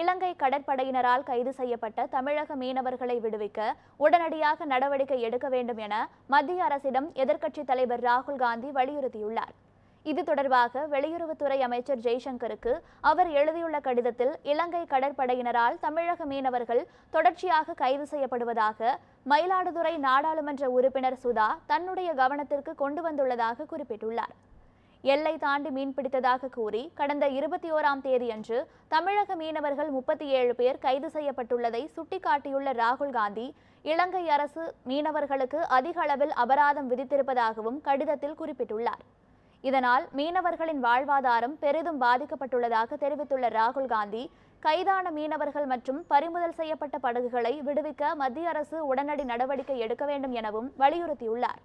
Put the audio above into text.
இலங்கை கடற்படையினரால் கைது செய்யப்பட்ட தமிழக மீனவர்களை விடுவிக்க உடனடியாக நடவடிக்கை எடுக்க வேண்டும் என மத்திய அரசிடம் எதிர்க்கட்சித் தலைவர் ராகுல் காந்தி வலியுறுத்தியுள்ளார். இது தொடர்பாக வெளியுறவுத்துறை அமைச்சர் ஜெய்சங்கருக்கு அவர் எழுதியுள்ள கடிதத்தில் இலங்கை கடற்படையினரால் தமிழக மீனவர்கள் தொடர்ச்சியாக கைது செய்யப்படுவதாக மயிலாடுதுறை நாடாளுமன்ற உறுப்பினர் சுதா தன்னுடைய கவனத்திற்கு கொண்டு வந்துள்ளதாக குறிப்பிட்டுள்ளார். எல்லை தாண்டி மீன்பிடித்ததாக கூறி கடந்த இருபத்தி ஓராம் தேதியன்று தமிழக மீனவர்கள் முப்பத்தி ஏழு பேர் கைது செய்யப்பட்டுள்ளதை சுட்டிக்காட்டியுள்ள ராகுல் காந்தி இலங்கை அரசு மீனவர்களுக்கு அதிக அளவில் அபராதம் விதித்திருப்பதாகவும் கடிதத்தில் குறிப்பிட்டுள்ளார். இதனால் மீனவர்களின் வாழ்வாதாரம் பெரிதும் பாதிக்கப்பட்டுள்ளதாக தெரிவித்துள்ள ராகுல் காந்தி கைதான மீனவர்கள் மற்றும் பறிமுதல் செய்யப்பட்ட படகுகளை விடுவிக்க மத்திய அரசு உடனடி நடவடிக்கை எடுக்க வேண்டும் எனவும் வலியுறுத்தியுள்ளார்.